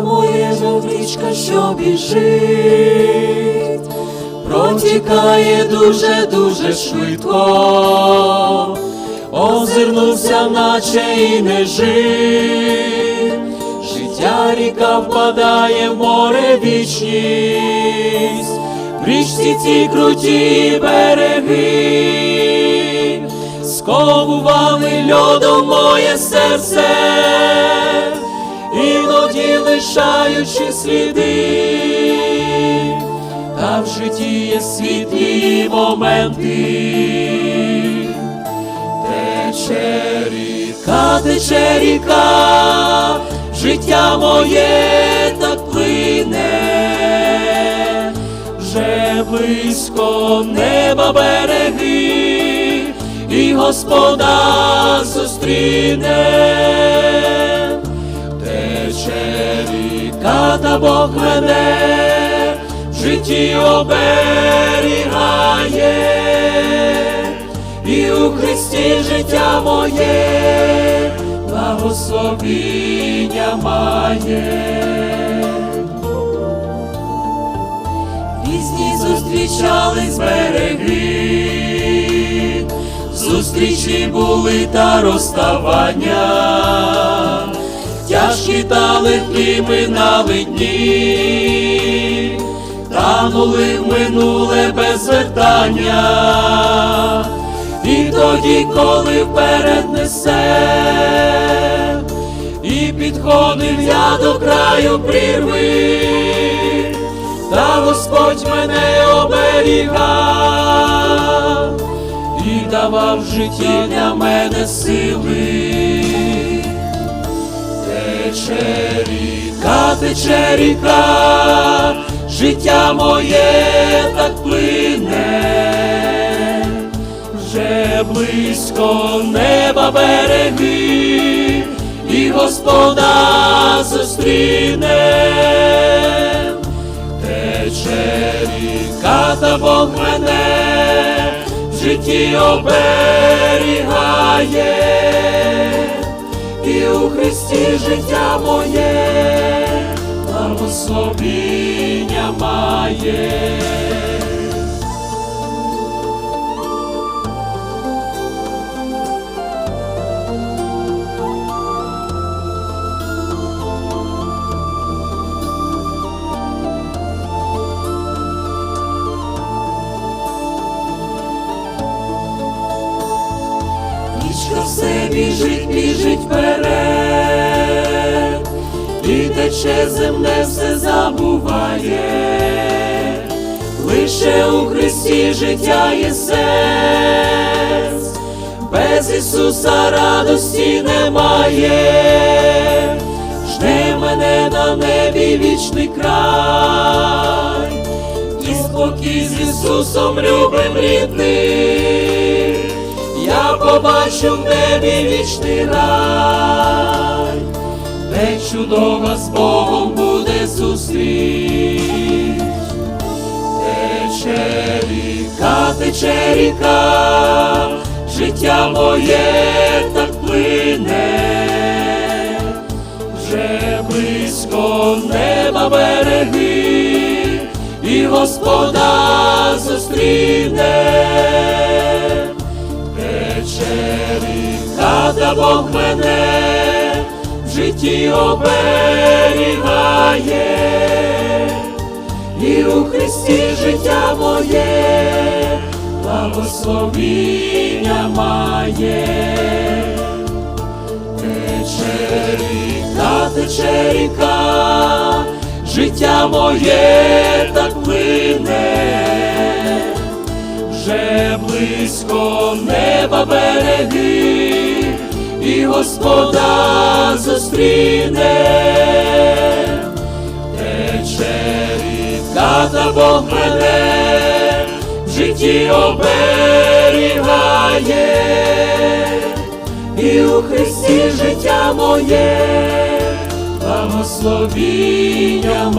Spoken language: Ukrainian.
мов річка, що біжить, протікає дуже, дуже швидко, озирнувся, наче і не жив, життя ріка впадає в море вічність, в річці ці круті береги, сковували льодом моє серце іноді лишаючи сліди, та в житті є світлі моменти, тече ріка, тече ріка, життя моє так плине, вже близько неба береги, і Господа зустріне ріка, та Бог мене в житті оберігає, і у Христі життя моє благословіння має. Різні зустрічались береги, зустрічі були та розставання тяжкі та легкі минали дні, танули в минуле без звертання, і тоді, коли вперед несе, і підходив я до краю прірви, та Господь мене оберігав і давав в житті для мене сили тече ріка, тече ріка, життя моє так плине, вже близько неба береги, і Господа зустріне, тече ріка, та Бог мене в житті оберігає Христі життя моє, благословіння має. Річка все біжить, біжить вперед, тече земне все забуває, лише у Христі життя є сенс, без Ісуса радості немає, жде мене на небі вічний край, і спокій з Ісусом любим рідним. Я побачу в небі вічний рай, де чудова з Богом буде зустріч. Тече ріка, тече ріка, життя моє так плине, вже близько неба береги, і Господа зустріне тече ріка, та Бог мене житті оберігає, і у Христі життя моє, благословіння має, тече ріка, тече ріка, життя моє так плине вже близько неба береги, і Господа зустріне, тече ріка, та Бог мене в житті оберігає, і у Христі життя моє, благословіння